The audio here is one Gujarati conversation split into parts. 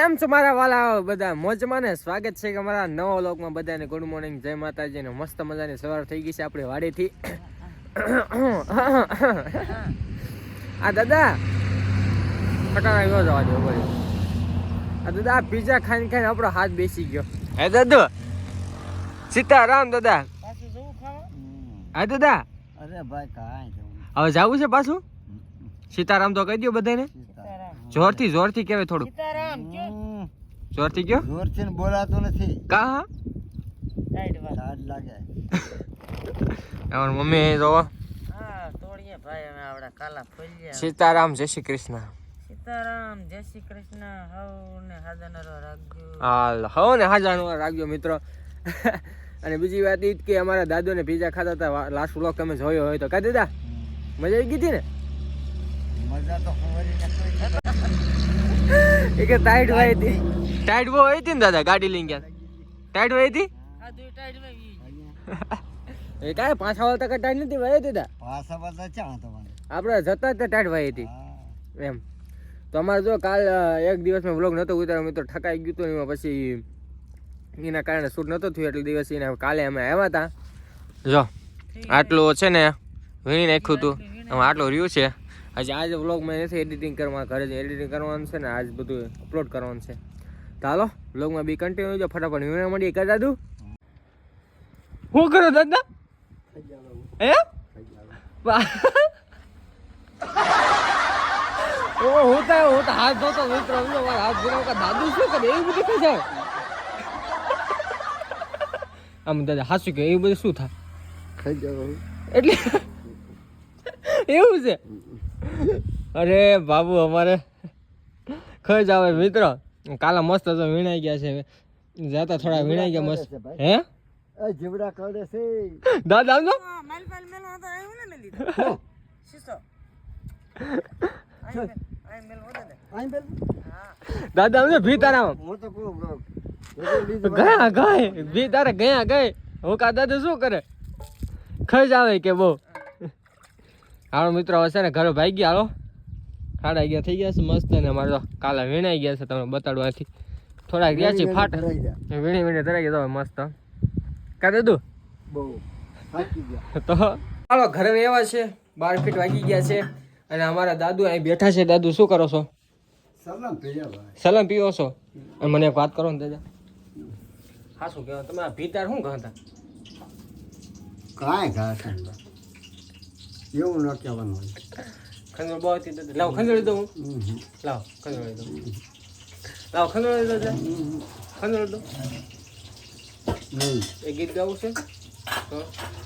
કેમ છો મારા વાલા? બધા મોજમાં ને સ્વાગત છે કે મારા નવા વ્લોગમાં બધાને ગુડ મોર્નિંગ જય માતાજી ને મસ્ત મજાની સવાર થઈ ગઈ છે આપણી વાડીથી. આ દાદા ફટાણા ગયો જવા દો ભાઈ આ દાદા આ પીઝા ખાઈને ખાઈને આપણો હાથ બેસી ગયો. હે દાદુ? સીતારામ દાદા. હા દાદા? અરે ભાઈ કાંઈ હવે જવું છે પાછું? સીતારામ તો કહી દો બધાને. જોરથી જોરથી કહેવાય થોડું જોરથી ગયો જોરથી બોલાતું નથી. કા લાડ લાગે. અમાર મમ્મી જોવો. હા તોડીએ ભાઈ અમે આવડા કાલા ફોલ્યા. સીતારામ જય શ્રી કૃષ્ણ. સીતારામ જય શ્રી કૃષ્ણ. હવ ને હાજાનો રાખજો. હાલ હો ને હાજાનો રાખજો મિત્રો. અને બીજી વાત ઈ જ કે અમારા દાદુને પીઝા ખાતા હતા લાસ્ટ વ્લોગ તમે જોયો હોય તો. કા દીધા? મજા આવી ગઈ હતી ને? મજા તો ખબર એ કે ટાઈટ હોય હતી. ટાઈટ બહુ હતી ને દાદા ગાડી લઈને ગયા. ટાઈટ હોય હતી વી એ કાય પાછા વાળા ટકા ટાઈટ નથી ભાઈ દીધા પાછા પાછા ચા આપણે જતા જ ટાઈટ ભાઈ હતી. એમ. તો અમારે જો કાલ એક દિવસ મેં વ્લોગ નહોતો ઉતાર્યો મિત્રો ઠકાઈ ગયું હતું એમાં પછી એના કારણે શૂટ નહોતો થયું એટલે દિવસ એને કાલે અમે આવ્યા હતા જો આટલું છે ને વીણી નાખ્યું હતું આટલું રહ્યું છે. હજી આજે વ્લોગ મેં નથી એડિટિંગ કરવા ઘરે જ એડિટિંગ કરવાનું છે ને આજ બધું અપલોડ કરવાનું છે. તો હાલો વ્લોગમાં બી કન્ટિન્યુ જો ફટાફટ વીણા મળી કરી દાદુ? શું કરો દાદા? હે? ઓ હું તો હું તો હાથ ધોતો મિત્રો મારા હાથ ધોવા કા દાદુ શું કરે? એવું બધું થઈ જાય આમ દાદા હાસું કે એવું બધું શું થાય? ખાઈ જાવ એટલે એવું છે? અરે બાબુ અમારે ખર્ચ આવે મિત્રો. કાલે મસ્ત તો વીણાઈ ગયા છે. જાતા થોડા વીણાઈ ગયા મસ્ત. હે? એ જીવડા કરે છે. દાદા આમ તો માલ મેલ મેલો હતો આવ્યું ને શીશો આઈ મેલ આઈ બેલ દાદા આમ તો ભીતારામ હું તો કહું. ગયા ગાય. ભી તારે ગયા ગયે. હું કા દાદા શું કરે? ખર્ચ આવે કે બહુ? હાલો મિત્રો હવે છે ને ઘરે ભાઈ ગયા હાલો. ખાડા ગયા થઈ ગયા છે મસ્ત અને અમારે તો કાલે વીણાઈ ગયા છે તમને બતાડવાથી. થોડાક ગયા છે ફાટ. વીણી વીણી ધરાઈ ગયા તમે મસ્ત. કા દાદુ? બહુ. તો ચાલો ઘરે એવા છે. બાર ફીટ વાગી ગયા છે. અને અમારા દાદુ અહીં બેઠા છે. દાદુ શું કરો છો? સલામ સલામ પીવો છો? અને મને એક વાત કરો ને દાદા. હા શું કહેવાય તમે ભીતાર શું કહેતા કાંઈ ઘા એવું ન કહેવાનું ખંજોળ બહુ હતી લાવ ખંજોળી દઉં. લાવ ખંજોળી દઉં. લાવ ખંજોળી દો ખંજોળી દો એ ગીત ગાવું છે? તો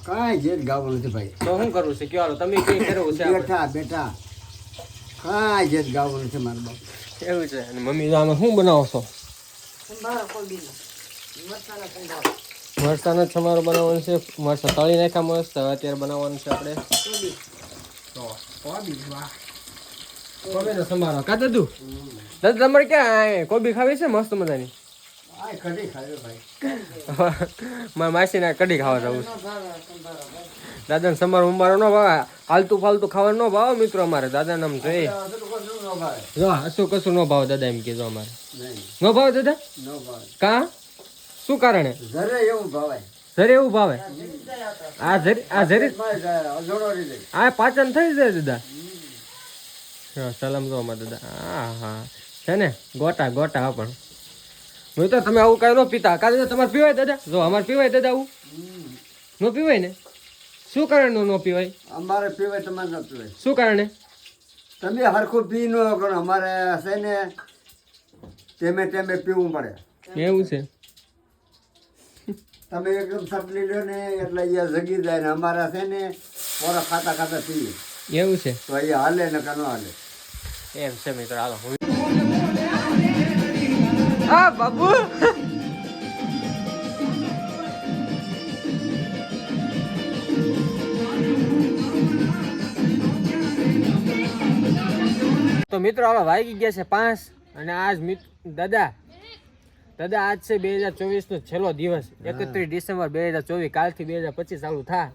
કાંઈ ગીત ગાવું નથી ભાઈ. તો શું કરવું છે? કયો તમે કઈ કરવું છે બેટા બેઠા બેઠા. કાંઈ ગીત ગાવું નથી મારું બાપ. એવું છે. અને મમ્મી તો આમાં શું બનાવો છો? મરસાના જ સમારો બનાવવાનું છે. મરસા તળી નાખ્યા મસ્ત. હવે અત્યારે બનાવવાનું છે આપણે. કોબીનો સમારો કા દાદુ દાદા ક્યાં કોબી ખાવી છે મસ્ત મજાની મારા માસીને કઢી ખાવા જવું ભાઈ દાદાને સમારો ઉમારો ન ભાવે હાલતું ફાલતું ખાવાનું ન ભાવે મિત્રો અમારે દાદાને આમ જોઈએ ન જો હસું કશું ન ભાવે દાદા એમ કીધું અમારે ન ભાવે દાદા કા શું કારણે એવું ભાવે જરે એવું ભાવે? આ જરી આ જરી આ પાચન થઈ જાય દાદા. હા સલામ જો અમારા દાદા. હા હા. છે ને? ગોટા ગોટા હા પણ. તો તમે આવું કાંઈ ન પીતા. કાલે તમારે પીવાય દાદા? જો અમારે પીવાય દાદા આવું. ન પીવાય ને? શું કારણે ન પીવાય? અમારે પીવાય તમારે ન પીવાય. શું કારણે? તમે હરખું પી ન કરો. અમારે છે ને તેમે તેમે પીવું પડે. એવું છે? તમે એકદમ સટલી લો ને એટલે અહીંયા જગી જાય ને અમારા છે ને પોરા ખાતા ખાતા પીએ. એવું છે? તો અહીંયા હાલે ને કનો ન હાલે? એમ છે મિત્રો હાલો હું હા બાબુ. તો મિત્રો હવે વાગી ગયા છે પાંચ અને આજ દાદા દાદા આજ છે બે હજાર ચોવીસ નો છેલ્લો દિવસ. એકત્રીસ ડિસેમ્બર બે હજાર ચોવીસ કાલથી બે હજાર પચીસ ચાલુ થાય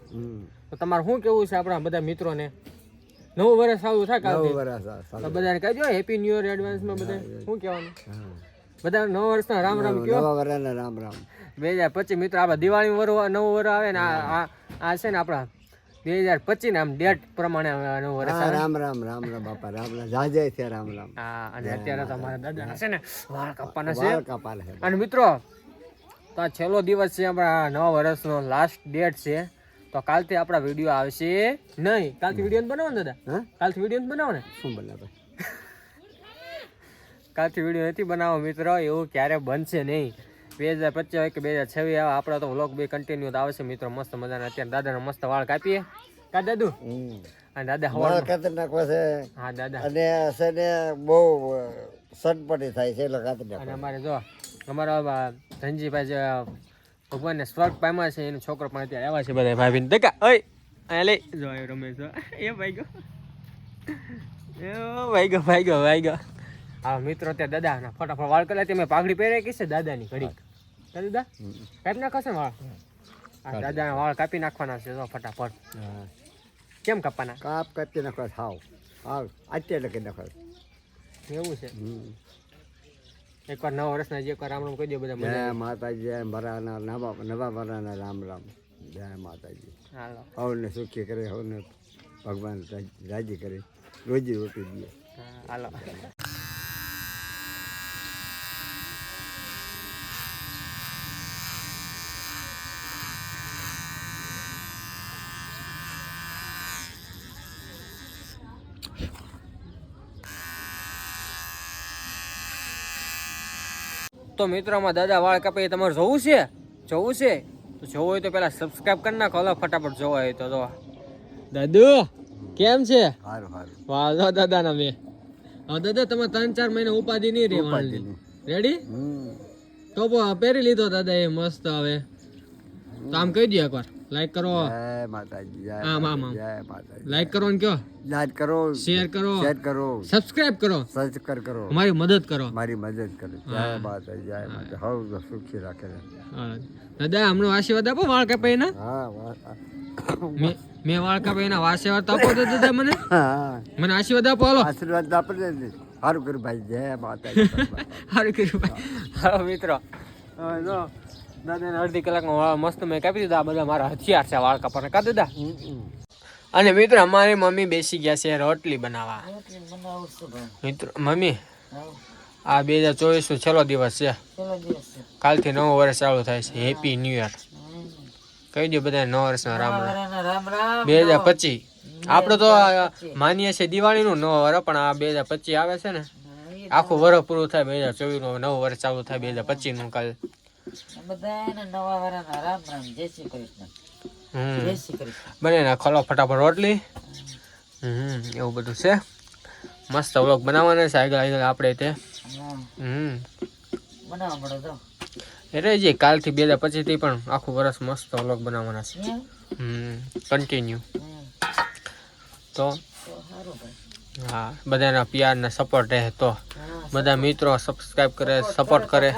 તો તમારે શું કેવું છે આપણા બધા મિત્રોને? નવું વર્ષ ચાલુ થાય કાલથી? તો બધાને કહેજો હેપી ન્યુ યર એડવાન્સમાં બધા. શું કહેવાનું. બધા નવ વર્ષના રામ રામ કયો? નવા વરાના રામ રામ. બે હજાર પચીસ મિત્રો આપણે દિવાળી વર નવું વર આવે ને આ- આ છે ને આપણા બે હજાર પચીસ આમ ડેટ પ્રમાણે નવું વર્ષ રામ રામ રામ રામ બાપા રામ રામ. જાજે છે રામ રામ. હા અને અત્યારે તો અમારા દાદા છે ને વાળ કાપવાના છે. વાળ કપાલ છે અને મિત્રો તો આ છેલ્લો દિવસ છે આપણા નવા વર્ષનો લાસ્ટ ડેટ છે. તો કાલથી આપણા વીડિયો આવશે નહીં. કાલથી વીડિયો બનાવો ને દાદા? કાલથી વીડિયો બનાવો ને શું બનાવે? કાલથી વીડિયો નથી બનાવો મિત્રો એવું ક્યારે બનશે નહીં. બે હજાર પચીસ હોય કે બે હજાર છવ્વીસ આવે આપણા તો વ્લોગ બી કન્ટિન્યુ આવશે મિત્રો મસ્ત મજાના. અત્યારે દાદાના મસ્ત વાળ કાપીએ. કા દાદુ? અને દાદા વાળ નાખવા છે. હા દાદા. અને છે ને બહુ સટપટી થાય છે એટલે કાતર અને અમારે જો અમારા ધનજીભાઈ જે ભગવાનને સ્વર્ગ પામ્યા છે એનો છોકરો પણ અત્યારે આવ્યા છે બધા ભાભીને. દેખા ઓય અહીંયા લઈ જો એ રમેશ એ ભાઈ ગયો. એ ભાઈ ગયો ભાઈ ગયો ભાઈ ગયો. હા મિત્રો ત્યાં દાદા ફટાફટ વાળ કરે તમે પાઘડી પહેરે કે છે દાદાની ઘડીક. દાદા કાપી નાખો છે વાળ? હા દાદાના વાળ કાપી નાખવાના છે તો ફટાફટ. કેમ કાપવાના? કાપ કાપી નાખો હાવ. હાવ. અત્યારે લખી નાખો. એવું છે. એકવાર નવ વર્ષના જે એકવાર રામ રામ કહી દો બધા જય માતાજી જય ભરાના નવા નવા ભરાના રામ રામ. જય માતાજી. હાલો. હવને સુખી કરે હવને ભગવાન રાજ- કરે. રોજી રોટી દે. હાલો. તો મિત્રોમાં દાદા વાળ કાપે તમારે જોવું છે? જોવું છે? તો જોવું હોય તો પેલા સબસ્ક્રાઇબ કરી નાખો. હલો ફટાફટ જોવા હોય તો જો દાદુ કેમ છે? વાહ જો દાદા ના મેં. હા દાદા તમે ત્રણ ચાર મહિના ઉપાધિ નહીં રે ઉપાધિ નહીં. રેડી તો પહેરી લીધો દાદા એ મસ્ત હવે. તો આમ કહી દો એકવાર. લાઈક કરો. જય માતાજી જય આમ. જય માતાજી. લાઈક કરો ને કયો. યાદ કરો શેર કરો. શેર કરો. સબસ્ક્રાઇબ કરો. સબસ્ક્રાઇબ કરો. મારી મદદ કરો. મારી મદદ કરો. જય માતાજી જય માતા હવ સુખી રાખે હા. દાદા હમણાં આશીર્વાદ આપો વાળ કાપે એના હા. મેં મેં વાળ કાપે એના આશીર્વાદ આપો તો દાદા મને. હા. મને આશીર્વાદ આપો હાલો. આશીર્વાદ આપો દે. સારું કર્યું ભાઈ જય માતાજી. સારું કર્યું ભાઈ. હા મિત્રો. જો. દાદાને અડધી કલાકમાં વાળ મસ્ત મેં કાપી દીધા. બધા મારા હથિયાર છે વાળ કાપવાના. કાપી હમ. અને મિત્રો અમારી મમ્મી બેસી ગયા છે રોટલી બનાવવા. મિત્રો મમ્મી આ બે હજાર ચોવીસ નો છેલ્લો દિવસ છે. કાલથી નવું વર્ષ ચાલુ થાય છે. હેપી ન્યુ યર કહી દો બધા નવ વર્ષના રામ રામ. રામ રામ રામ. બે હજાર પચીસ આપણે તો માનીએ છીએ દિવાળીનું નવો વર્ષ પણ આ બે હજાર પચીસ આવે છે ને. આખું વર્ષ પૂરું થાય બે હજાર ચોવીસનું નવું વર્ષ ચાલુ થાય બે હજાર પચીસનું કાલ. બધાને નવા વરાના રામ રામ જય શ્રી કૃષ્ણ. જય શ્રી કૃષ્ણ. બને ને ખલો ફટાફટ રોટલી. હમ એવું બધું છે. મસ્ત વ્લોગ બનાવવાના છે આગળ આગળ આપણે તે. હમ. બનાવવા પડે તો. એટલે જે કાલથી બે હજાર પચીસથી પણ આખું વર્ષ મસ્ત વ્લોગ બનાવવાના છે. હમ. કન્ટિન્યુ તો હા બધાના પ્યારના સપોર્ટ રહે તો. બધા મિત્રો સબસ્ક્રાઇબ કરે સપોર્ટ કરે.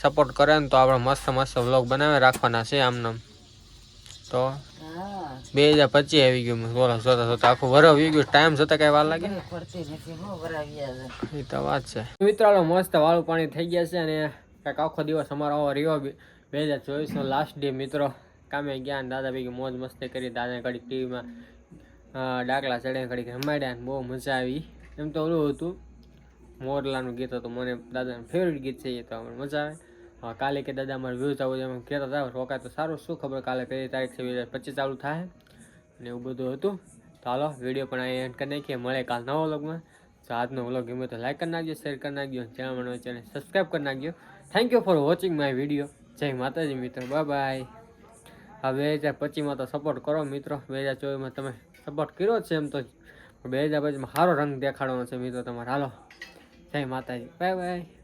સપોર્ટ કરે ને તો આપણે મસ્ત મસ્ત વ્લોગ બનાવે રાખવાના છે આમને તો બે હજાર પચીસ આવી ગયું બોલો, જોતા જોતા. આખું વરસ આવી ગયું. ટાઈમ જોતા કઈ વાર લાગે? એ તો વાત છે. મિત્રો મસ્ત વાળું પાણી થઈ ગયા છે અને કાંઈક આખો દિવસ અમારો આવો રહ્યો બે. હજાર ચોવીસનો લાસ્ટ ડે મિત્રો. કામે ગયા દાદા ભેગી મોજ મસ્તી કરી, દાદાને ઘડી ટીવીમાં ડાકલા ચડે ઘડીક રમાડ્યા બહુ મજા આવી. એમ તો ઓલું હતું. મોરલાનું ગીત હતું. મને દાદાનું ફેવરેટ ગીત છે એ તો અમને મજા આવે. હવે કાલે કે દાદા અમારે વ્યૂઝ આવું એમ કહેતા હતા. રોકાય તો સારું. શું ખબર કાલે કઈ તારીખ છે, બે હજાર પચીસ ચાલુ થાય? ને એવું બધું હતું. તો હાલો વીડિયો પણ અહીં એન્ડ કરી નાખીએ. મળે કાલ નવો વ્લોગમાં. જો આજનો વ્લોગ ગમે તો લાઈક કરી નાખજો શેર કરી નાખજો ચેનલ મને ચેનલ સબસ્ક્રાઈબ કરી નાખજો. Thank you for watching my video જય માતાજી મિત્રો. બાય બાય હવે બે હજાર પચીસમાં તો સપોર્ટ કરો મિત્રો. બે હજાર ચોવીસમાં તમે સપોર્ટ કર્યો જ છે એમ તો. બે હજાર પચીસમાં સારો રંગ દેખાડવાનો છે મિત્રો તમારે. હાલો. જય માતાજી. Bye bye.